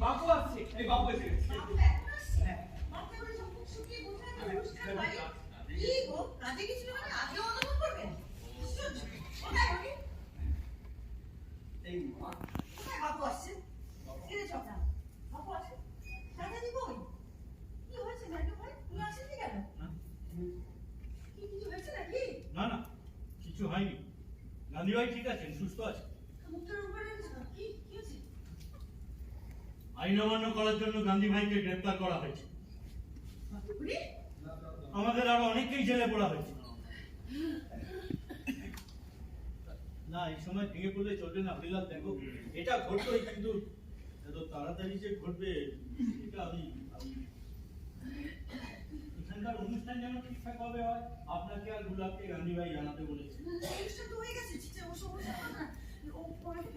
বাবু আসছে এই বাবু এসে গেছে মানে আজও অনুভব করবেন? আশ্চর্য। কোথায় উনি? এই মা, কোথায় বাবু আসছে? এরে চটা। বাবু আসে? দাদাজি কই? কি হয়েছে নাটু ভাই? তুমি আসেননি কেন? কি কিছু হয়েছে নাকি? না না কিছু হয়নি। গান্ধী ভাই ঠিক আছেন? সুস্থ আছে? মুখটার উপরে রেখেছো কেন? কি কি হয়েছে? আইন অমান্য করার জন্য গান্ধী ভাইকে গ্রেপ্তার করা হয়েছে? আমাদের আরও অনেককেই জেলে পড়া হয়েছে। না এই সময় ভেঙে পড়লে চলবে না হরিলাল দেখো এটা ঘটলোই কিন্তু এত তাড়াতাড়ি যে ঘটবে এটা আমি এখানকার অনুষ্ঠান যেন ঠিকঠাক ভাবে হয় আপনাকে আর গুলাবকে গান্ধী ভাই জানাতে বলেছে অনুষ্ঠান তো হয়ে গেছে চিঠি ও সমস্যা না ও পরে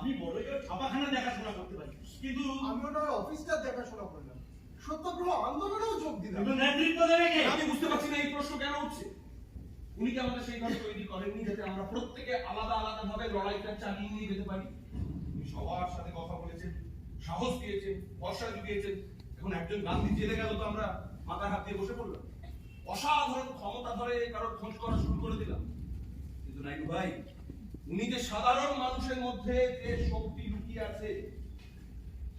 আমি বড় ছাপাখানা দেখাশোনা করতে পারি কিন্তু আমি ওনার অফিসটা দেখাশোনা করলাম। সত্যাগ্রহ আন্দোলনেও যোগ দিলাম। কিন্তু নেতৃত্ব দেবে কে? আমি বুঝতে পারছি না এই প্রশ্ন কেন উঠছে। উনি কি আমাদের সেইভাবে তৈরি করেননি যাতে আমরা প্রত্যেকে আলাদা আলাদা ভাবে লড়াইটা চালিয়ে নিয়ে যেতে পারি? উনি সবার সাথে কথা বলেছেন সাহস দিয়েছেন ভরসা জুগিয়েছেন। এখন একজন গান্ধী জেলে গেল তো আমরা মাথায় হাত দিয়ে বসে পড়লাম। অসাধারণ ক্ষমতা ধরে কারোর খোঁজ করা শুরু করে দিলাম। কিন্তু নাইডু ভাই উনি যে সাধারণ মানুষের মধ্যে যে শক্তি লুকিয়ে আছে,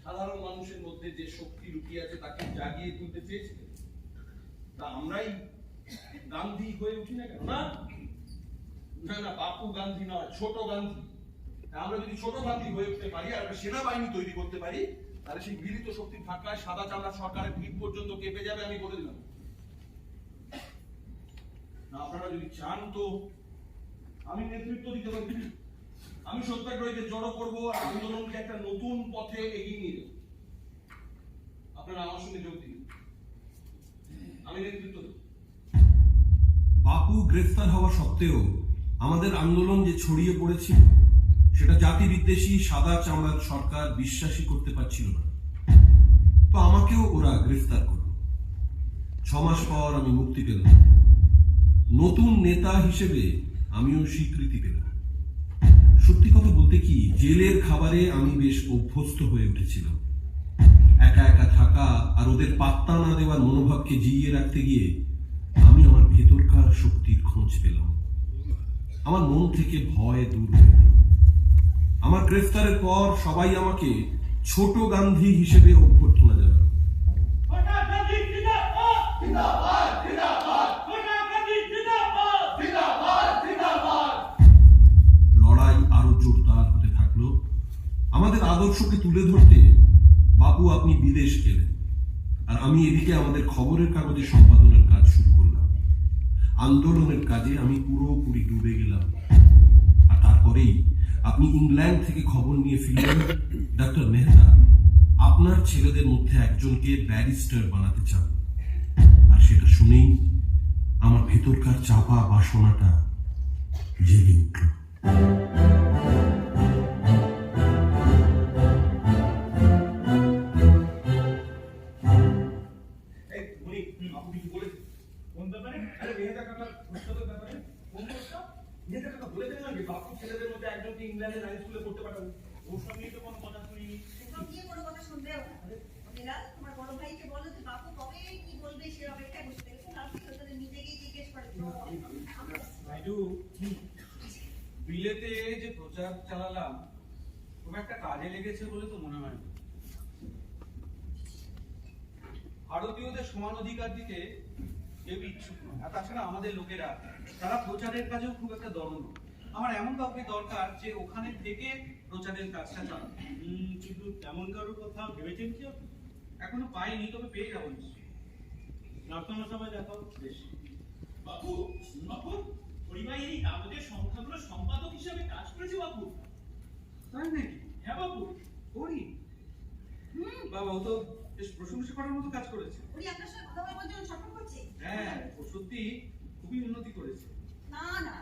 সাধারণ মানুষের মধ্যে যে শক্তি লুকিয়ে আছে তাকে জাগিয়ে তুলতে চেয়েছিলেন, তা আমরাই গান্ধী হয়ে উঠি না কেন? না না না, বাপু গান্ধী নয়, ছোট গান্ধী। আমরা যদি ছোট গান্ধী হয়ে উঠতে পারি আর সেনাবাহিনী তৈরি করতে পারি, তাহলে সেই মিলিত শক্তির ধাক্কায় সাদা চামড়া সরকারের ভিড় পর্যন্ত কেঁপে যাবে আমি বলে দিলাম। আপনারা যদি চান তো আমি নেতৃত্ব দিতে পারি। আমি সত্যাগ্রহীদের জড়ো করব আর আন্দোলনকে একটা নতুন পথে এগিয়ে নিয়ে যাব। আপনারা আমার সঙ্গে যোগ দিন। আমি নেতৃত্ব বাপু গ্রেফতার হওয়া সত্ত্বেও আমাদের আন্দোলন যে ছড়িয়ে পড়েছিল, সেটা জাতি বিদ্বেষী সাদা চামড়ার সরকার বিশ্বাসই করতে পারছিল না। তো আমাকেও ওরা গ্রেফতার করল। ছ মাস পর আমি মুক্তি পেলাম। নতুন নেতা হিসেবে আমিও স্বীকৃতি পেলাম। সত্যি কথা বলতে কি, জেলের খাবারে আমি বেশ অভ্যস্ত হয়ে উঠেছিলাম। একা একা থাকা আর ওদের পাত্তা না দেওয়ার মনোভাবকে জিইয়ে রাখতে গিয়ে আমি আমার ভেতরকার শক্তির খোঁজ পেলাম। আমার মন থেকে ভয় দূর হয়ে আমার গ্রেফতারের পর সবাই আমাকে ছোট গান্ধী হিসেবে অভ্যর্থনা জানাল। আপনি বিদেশ গেলেন। আর আমি এদিকে আমাদের খবরের কাগজে, সম্পাদনার কাজ শুরু করলাম। আন্দোলনের কাজে আমি পুরোপুরি ডুবে গেলাম। আর তারপরেই আপনি ইংল্যান্ড থেকে খবর নিয়ে ফিরলেন। ডাক্তার মেহতা, আপনার ছেলেদের মধ্যে একজনকে ব্যারিস্টার বানাতে চান। আর সেটা শুনেই আমার ভেতরকার চাপা বাসনাটা জেগে উঠল। একজনকে ইংল্যান্ডের আইন স্কুলে পড়তে পাঠাবো ওর সঙ্গে তো কোনো কথা শুনিনি কোনো কথা শুনবেও না। অনিলাল, তোমার বড় ভাইকে বলো যে বাপু কবে কি বলবে সে নিজে গিয়ে জিজ্ঞেস। আমরা- বিলেতে যে প্রচার চালালাম খুব একটা কাজে লেগেছে বলে তো মনে হয় না। ভারতীয়দের সমান অধিকার দিতে কেউ ইচ্ছুক নয় আর তাছাড়া আমাদের লোকেরা তারা প্রচারের কাজেও খুব একটা নয়। আমার এমন কাউকে দরকার যে ওখানে থেকে প্রচারের কাজটা চালাবে কিন্তু তেমন কারোর কথা ভেবেছেন কি এখনও পাইনি তবে পেয়ে যাব প্রার্থনা সভায় দেখাও বেশ। বাপু বাপু পরিবার এই কাগজের সংখ্যাগুলো সম্পাদক হিসেবে কাজ করেছে বাবু। তাই নাকি? হ্যাঁ বাবু। করি হুম বাবা ও তো বেশ প্রশংসা করার মতো কাজ করেছে। উনি আপনার সঙ্গে কথা বলবার জন্য ছটফট করছে? হ্যাঁ ও সত্যি খুবই উন্নতি করেছে। না না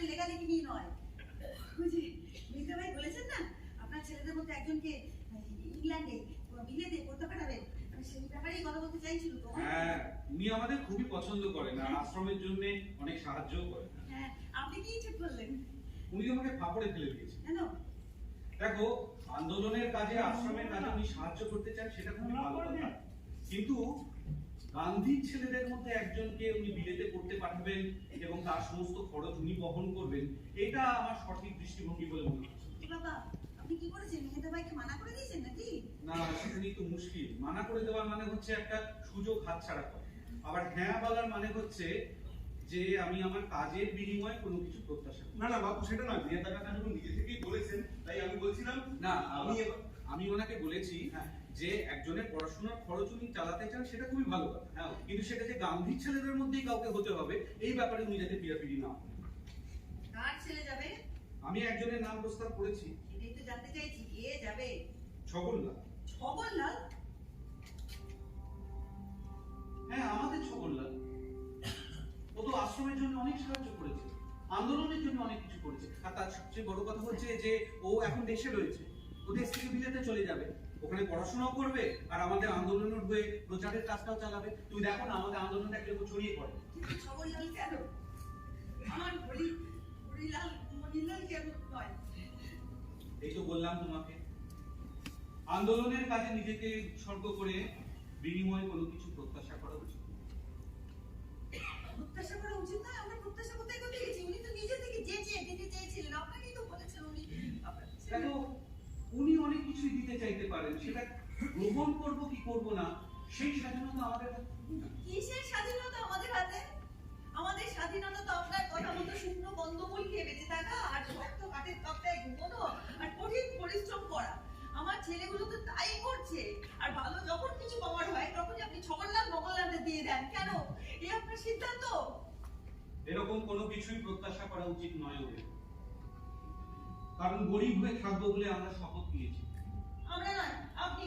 ওসব লেখালেখি নিয়ে নয়। যে মিত্র ভাই বলেছেন না আপনার ছেলেদের মধ্যে একজনকে ইংল্যান্ডে বিলেতে পড়তে পাঠাবেন। সেই ব্যাপারেই কথা বলতে চাইছিল হ্যাঁ উনি আমাদের খুবই পছন্দ করেন আর আশ্রমের জন্য অনেক সাহায্য করেন। হ্যাঁ আপনি কি ঠিক করলেন উনি আমাকে ফাপড়ে ফেলে দিয়েছে কেন? দেখো আন্দোলনের কাজে আশ্রমের কাজে উনি সাহায্য করতে চান সেটা খুবই ভালো কথা কিন্তু গান্ধীর ছেলেদের মধ্যে একজনকে উনি বিলেতে করতে পাঠাবেন এবং তার সমস্ত খরচ উনি বহন করবেন এটা আমার সঠিক দৃষ্টিভঙ্গি বলে মনে হচ্ছে। বাবা আপনি কি করেছেন? মেহেদা ভাইকে মানা করে দিয়েছেন নাকি? না সেখানেই তো মুশকিল। মানা করে দেওয়ার মানে হচ্ছে একটা সুযোগ হাতছাড়া করা। আবার হ্যাঁ বলার মানে হচ্ছে যে আমি আমার কাজের বিনিময়ে কোনো কিছু প্রত্যাশা না না বাবু সেটা নয়। মেয়েটা কাকা যখন নিজে থেকেই বলেছেন তাই আমি বলছিলাম না আমি আমি ওনাকে বলেছি হ্যাঁ। যে একজনের পড়াশোনার খরচ উনি চালাতে চান সেটা খুবই ভালো কথা। হ্যাঁ। কিন্তু সেটা যে গান্ধীর ছেলেদের মধ্যেই কাউকে হতে হবে এই ব্যাপারে উনি যাতে পিড়াপিড়ি না হয়। কার ছেলে যাবে? আমি একজনের নাম প্রস্তাব করেছি। সেটাই তো জানতে চাইছি কে যাবে? ছগনলাল। ছগনলাল? হ্যাঁ আমাদের ছগনলাল। ও তো আশ্রমের জন্য অনেক সাহায্য করেছে আন্দোলনের জন্য অনেক কিছু করেছে। আর তার সবচেয়ে বড় কথা হচ্ছে যে ও এখন দেশে রয়েছে। ও দেশ থেকে বিলেতে চলে যাবে। ওখানে পড়াশোনাও করবে আর আমাদের আন্দোলনের হয়ে প্রচারের কাজটাও চালাবে। তুই দেখো না আমাদের আন্দোলনটা কীরকম ছড়িয়ে পড়ে। কিন্তু কেন আমার হরি হরিলাল মনিলাল কেন নয়? এই তো বললাম তোমাকে। আন্দোলনের কাজে নিজেকে উৎসর্গ করে বিনিময়ে কোনো কিছু প্রত্যাশা করা উচিত। প্রত্যাশা করা উচিত নয় আমরা প্রত্যাশা কোথায় করতে গেছি। উনি তো নিজে থেকে যে চেয়ে দিতে চেয়েছিলেন আপনাকেই তো বলেছেন উনি। আপনার উনি অনেক কিছুই দিতে চাইতে পারেন। সেটা গ্রহণ করব কি করব না সেই স্বাধীনতা আমাদের হাতে কিসের স্বাধীনতা আমাদের হাতে? আমাদের স্বাধীনতা তো আপনার কথা মতো শুকনো কন্দমূল খেয়ে বেঁচে থাকা আর শক্ত কাঠের তক্তায় ঘুমোনো আর কঠিন পরিশ্রম করা। আমার ছেলেগুলো তো তাই করছে। আর ভালো যখন কিছু পাওয়ার হয় তখনই আপনি ছগনলাল মগনলালদের দিয়ে দেন। কেন? এ আপনার সিদ্ধান্ত। এরকম কোনো কিছুই প্রত্যাশা করা উচিত নয় ওদের। কারণ গরিব হয়ে থাকব বলে আমরা শপথ নিয়েছি। আমরা নয় আপনি।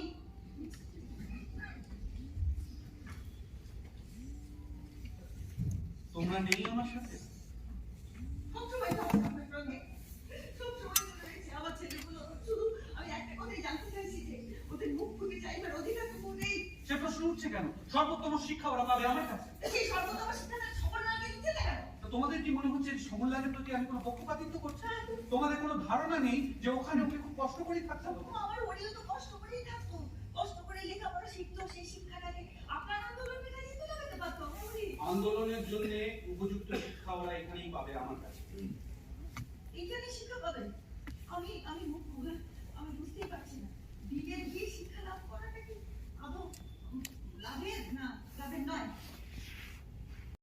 তোমরা নেই আমার সাথে? সর্বোত্তম শিক্ষা ওরা পাবে আমার কাছে। সেই সর্বতম শিক্ষা তোমাদের কি মনে হচ্ছে সমল্লাদের প্রতি আমি কোনো পক্ষপাতিত্ব করছি? তোমাদের কোনো ধারণা নেই যে ওখানে ওকে খুব কষ্ট করেই থাকতে হবে? আমার ওরিও তো কষ্ট করেই থাকতো। কষ্ট করে লেখাপড়া শিখতো সেই শিক্ষাটাকে আপনার আন্দোলনে কাজে তো লাগাতে পারতো আন্দোলনের জন্য উপযুক্ত শিক্ষা ওরা এখানেই পাবে আমার কাছে। এখানে শিক্ষা পাবে? আমি আমি মুখ আমি বুঝতেই পারছি না। বিলের গিয়ে শিক্ষা লাভ করাটা কি আদৌ লাভের না লাভের নয়?